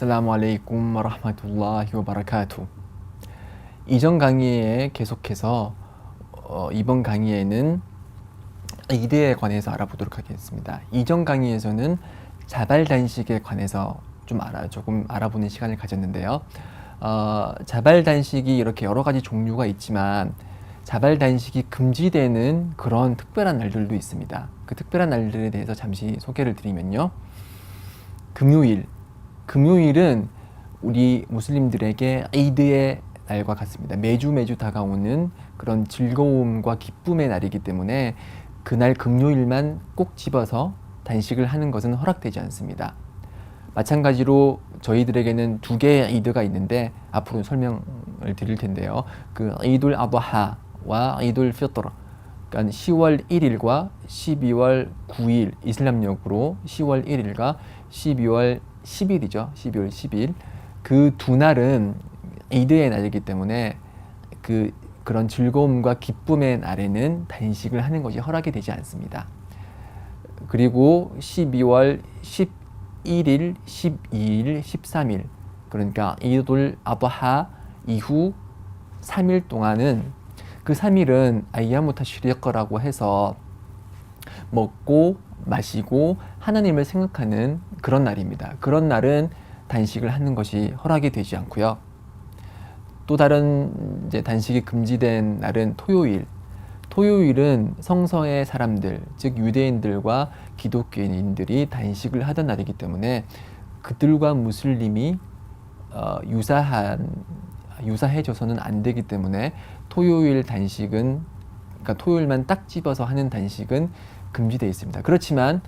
살라무 알레이쿰 와라흐마툴라히 와바라카투 이전 강의에 계속해서 어, 이번 강의에는 이대에 관해서 알아보도록 하겠습니다. 이전 강의에서는 자발 단식에 관해서 좀 알아 조금 알아보는 시간을 가졌는데요. 어, 자발 단식이 이렇게 여러 가지 종류가 있지만 자발 단식이 금지되는 그런 특별한 날들도 있습니다. 그 특별한 날들에 대해서 잠시 소개를 드리면요. 금요일, 금요일은 우리 무슬림들에게 이드의 날과 같습니다. 매주 매주 다가오는 그런 즐거움과 기쁨의 날이기 때문에 그날 금요일만 꼭 집어서 단식을 하는 것은 허락되지 않습니다. 마찬가지로 저희들에게는 두 개의 이드가 있는데 앞으로 설명을 드릴 텐데요. 그 이둘 아바하와 이둘 피터 그러니까 10월 1일과 12월 9일 이슬람력으로 10월 1일과 12월 10일이죠. 12월 10일 그 두 날은 이드의 날이기 때문에 그 그런 즐거움과 기쁨의 날에는 단식을 하는 것이 허락이 되지 않습니다. 그리고 12월 11일, 12일, 13일 그러니까 이돌 아바하 이후 3일 동안은 그 3일은 아이야무 타슈리거라고 해서 먹고 마시고 하나님을 생각하는 그런 날입니다. 그런 날은 단식을 하는 것이 허락이 되지 않고요. 또 다른 이제 단식이 금지된 날은 토요일. 토요일은 성서의 사람들, 즉 유대인들과 기독교인들이 단식을 하던 날이기 때문에 그들과 무슬림이 어, 유사한 유사해져서는 안 되기 때문에 토요일 단식은 그러니까 토요일만 딱 집어서 하는 단식은 금지되어 있습니다. 그렇지만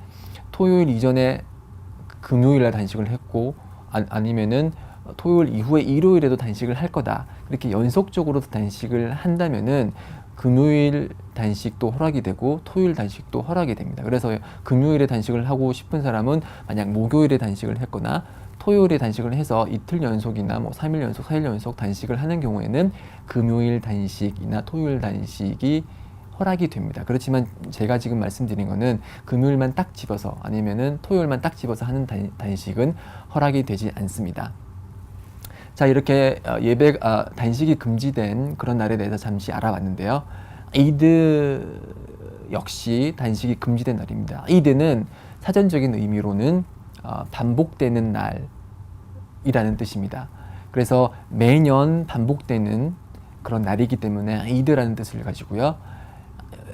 토요일 이전에 금요일 날 단식을 했고 아, 아니면은 토요일 이후에 일요일에도 단식을 할 거다. 그렇게 연속적으로 단식을 한다면은 금요일 단식도 허락이 되고 토요일 단식도 허락이 됩니다. 그래서 금요일에 단식을 하고 싶은 사람은 만약 목요일에 단식을 했거나 토요일에 단식을 해서 이틀 연속이나 뭐 3일 연속, 4일 연속 단식을 하는 경우에는 금요일 단식이나 토요일 단식이 허락이 됩니다. 그렇지만 제가 지금 말씀드린 거는 금요일만 딱 집어서 아니면은 토요일만 딱 집어서 하는 단, 단식은 허락이 되지 않습니다. 자 이렇게 어, 예배 아, 단식이 금지된 그런 날에 대해서 잠시 알아봤는데요. 이드 역시 단식이 금지된 날입니다. 이드는 사전적인 의미로는 어, 반복되는 날이라는 뜻입니다. 그래서 매년 반복되는 그런 날이기 때문에 이드라는 뜻을 가지고요.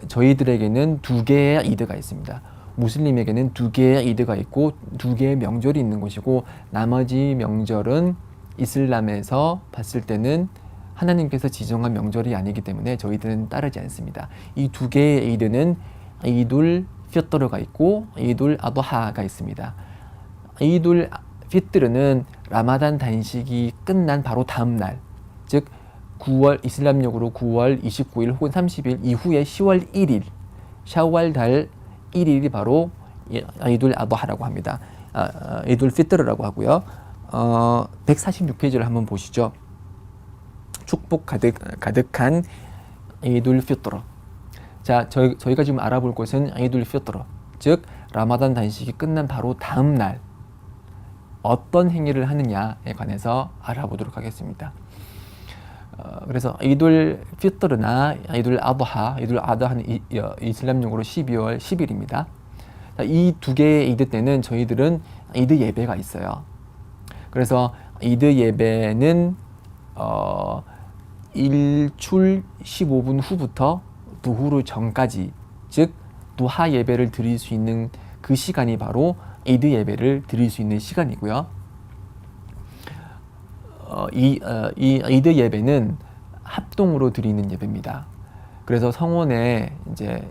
저희들에게는 두 개의 이드가 있습니다. 무슬림에게는 두 개의 이드가 있고 두 개의 명절이 있는 것이고 나머지 명절은 이슬람에서 봤을 때는 하나님께서 지정한 명절이 아니기 때문에 저희들은 따르지 않습니다. 이 두 개의 이드는 이둘 피터르가 있고 이둘 아도하가 있습니다. 이둘 피트르는 라마단 단식이 끝난 바로 다음 날, 즉 9월 이슬람력으로 9월 29일 혹은 30일 이후에 10월 1일 샤왈 달 1일이 바로 이둘 아도하라고 합니다. 아, 아, 이둘 피트르라고 하고요. 어, 146페이지를 한번 보시죠. 축복 가득 가득한 이둘 피트르. 자, 저희, 저희가 지금 알아볼 것은 이둘 피트르. 즉 라마단 단식이 끝난 바로 다음 날 어떤 행위를 하느냐에 관해서 알아보도록 하겠습니다. 어, 그래서 이둘 피트르나 이둘 아드하, 이둘 아드하는 이, 이슬람용으로 12월 10일입니다. 이 두 개의 이드 때는 저희들은 이드 예배가 있어요. 그래서 이드 예배는 어, 일출 15분 후부터 두후르 전까지 즉 두하 예배를 드릴 수 있는 그 시간이 바로 이드 예배를 드릴 수 있는 시간이고요. 어, 이, 어, 이 이드 예배는 합동으로 드리는 예배입니다. 그래서 성원에 이제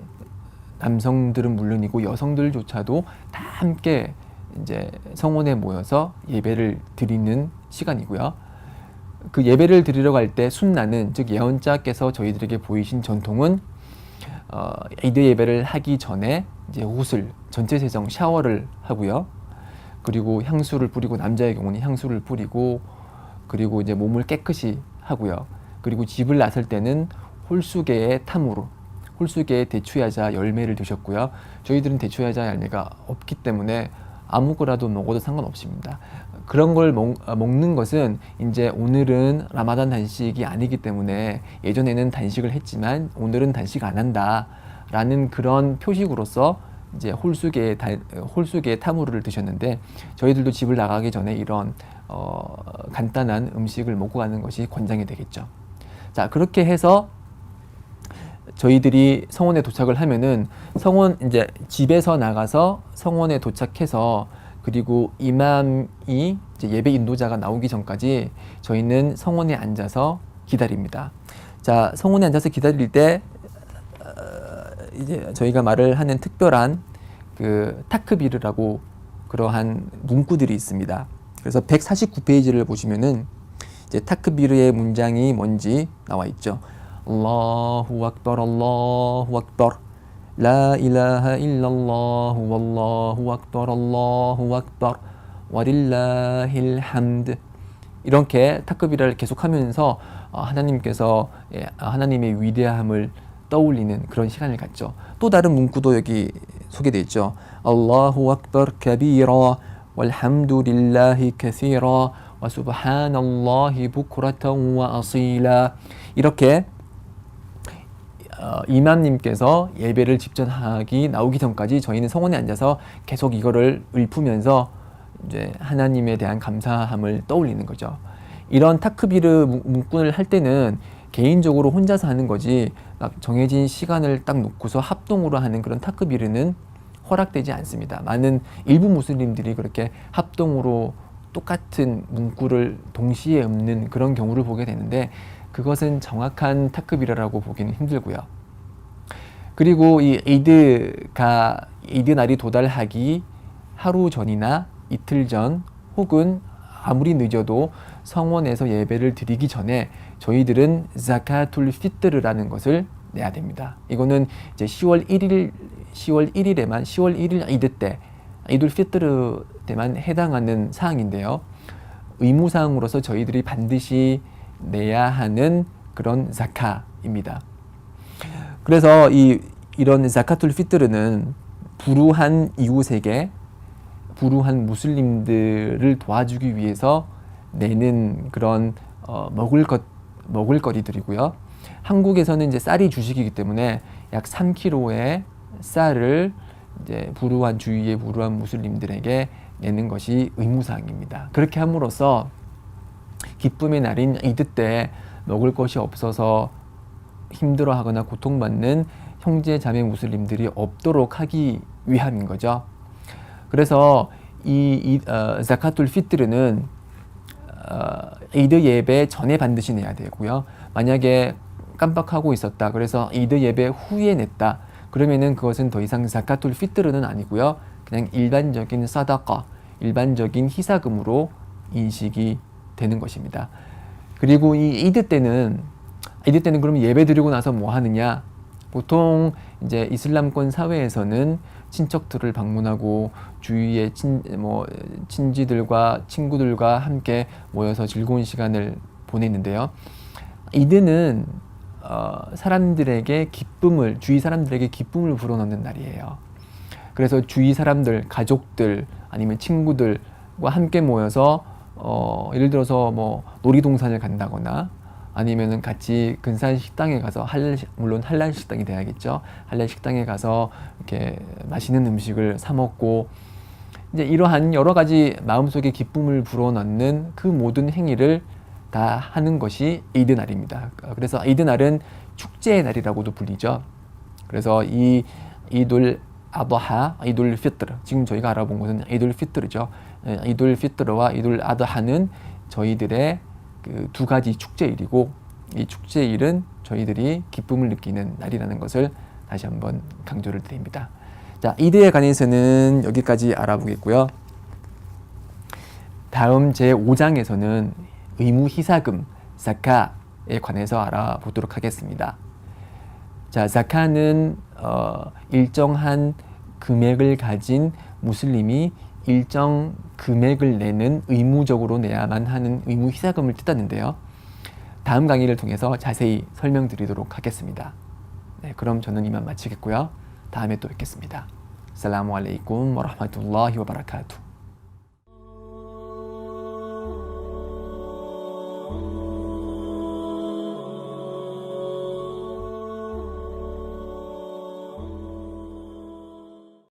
남성들은 물론이고 여성들조차도 다 함께 이제 성원에 모여서 예배를 드리는 시간이고요. 그 예배를 드리러 갈 때 순나는 즉 예언자께서 저희들에게 보이신 전통은 어, 이드 예배를 하기 전에 이제 옷을 전체 세정 샤워를 하고요. 그리고 향수를 뿌리고 남자의 경우는 향수를 뿌리고 그리고 이제 몸을 깨끗이 하고요. 그리고 집을 나설 때는 홀수계의 탐으로 홀수계의 대추야자 열매를 드셨고요. 저희들은 대추야자 열매가 없기 때문에 아무거라도 먹어도 상관없습니다. 그런 걸 먹, 어, 먹는 것은 이제 오늘은 라마단 단식이 아니기 때문에 예전에는 단식을 했지만 오늘은 단식 안 한다라는 그런 표식으로서 이제 홀수계 다, 홀수계 타무르를 드셨는데 저희들도 집을 나가기 전에 이런 어, 간단한 음식을 먹고 가는 것이 권장이 되겠죠. 자 그렇게 해서 저희들이 성원에 도착을 하면은 성원 이제 집에서 나가서 성원에 도착해서 그리고 이맘이 예배 인도자가 나오기 전까지 저희는 성원에 앉아서 기다립니다. 자, 성원에 앉아서 기다릴 때 어, 이제 저희가 말을 하는 특별한 그 타크비르라고 그러한 문구들이 있습니다. 그래서 149페이지를 보시면은 이제 타크비르의 문장이 뭔지 나와 있죠. 알라후 악bar 알라후 악bar لا إله إلا الله والله أكبر الله أكبر ولله الحمد 이렇게 타크비라를 계속하면서 어, 하나님께서 예, 하나님의 위대함을 떠올리는 그런 시간을 갖죠. 또 다른 문구도 여기 소개되어 있죠. 알라후 walhamdulillahi kathira wa subhanallahi bukratan wa asila 이렇게 어, 이맘님께서 예배를 집전하기 나오기 전까지 저희는 성원에 앉아서 계속 이거를 읊으면서 이제 하나님에 대한 감사함을 떠올리는 거죠. 이런 타크비르 문구를 할 때는 개인적으로 혼자서 하는 거지 막 정해진 시간을 딱 놓고서 합동으로 하는 그런 타크비르는 허락되지 않습니다. 많은 일부 무슬림들이 그렇게 합동으로 똑같은 문구를 동시에 읊는 그런 경우를 보게 되는데 그것은 정확한 타크비라라고 보기는 힘들고요. 그리고 이 이드가 이드 날이 도달하기 하루 전이나 이틀 전 혹은 아무리 늦어도 성원에서 예배를 드리기 전에 저희들은 자카툴 피트르라는 것을 내야 됩니다. 이거는 이제 10월 1일 10월 1일에만 10월 1일 이드 때 이둘 피트르 때만 해당하는 사항인데요. 의무 사항으로서 저희들이 반드시 내야 하는 그런 자카입니다. 그래서 이 이런 자카툴 피트르는 불우한 이웃에게 불우한 무슬림들을 도와주기 위해서 내는 그런 어, 먹을 것 먹을 거리들이고요. 한국에서는 이제 쌀이 주식이기 때문에 약 3kg의 쌀을 이제 불우한 주위의 불우한 무슬림들에게 내는 것이 의무사항입니다. 그렇게 함으로써 기쁨의 날인 이드 때 먹을 것이 없어서 힘들어하거나 고통받는 형제 자매 무슬림들이 없도록 하기 위함인 거죠. 그래서 이, 이 어, 자카툴 피트르는 어, 이드 예배 전에 반드시 내야 되고요. 만약에 깜빡하고 있었다. 그래서 이드 예배 후에 냈다. 그러면은 그것은 더 이상 자카툴 피트르는 아니고요. 그냥 일반적인 사다qa, 일반적인 희사금으로 인식이 되는 것입니다. 그리고 이 이드 때는 이드 때는 그러면 예배 드리고 나서 뭐 하느냐? 보통 이제 이슬람권 사회에서는 친척들을 방문하고 주위의 친, 뭐, 친지들과 친구들과 함께 모여서 즐거운 시간을 보내는데요. 이드는 어, 사람들에게 기쁨을 주위 사람들에게 기쁨을 불어넣는 날이에요. 그래서 주위 사람들, 가족들 아니면 친구들과 함께 모여서 어, 예를 들어서 뭐 놀이동산을 간다거나 아니면은 같이 근사한 식당에 가서 할랄 물론 할랄 식당이 돼야겠죠. 할랄 식당에 가서 이렇게 맛있는 음식을 사 먹고 이제 이러한 여러 가지 마음속에 기쁨을 불어넣는 그 모든 행위를 다 하는 것이 이드 날입니다. 그래서 이드 날은 축제의 날이라고도 불리죠. 그래서 이 이돌 아더하, 이돌 피트르 지금 저희가 알아본 것은 이돌 피트르죠. 예, 이돌 피트르와 이돌 아더하는 저희들의 그 두 가지 축제일이고 이 축제일은 저희들이 기쁨을 느끼는 날이라는 것을 다시 한번 강조를 드립니다. 자, 이드에 관해서는 여기까지 알아보겠고요. 다음 제 5장에서는 의무 희사금 자카에 관해서 알아보도록 하겠습니다. 자, 자카는 어, 일정한 금액을 가진 무슬림이 일정 금액을 내는 의무적으로 내야만 하는 의무 희사금을 뜻하는데요. 다음 강의를 통해서 자세히 설명드리도록 하겠습니다. 네, 그럼 저는 이만 마치겠고요. 다음에 또 뵙겠습니다. 살라무 알레이쿰 와라흐마툴라히 와바라카투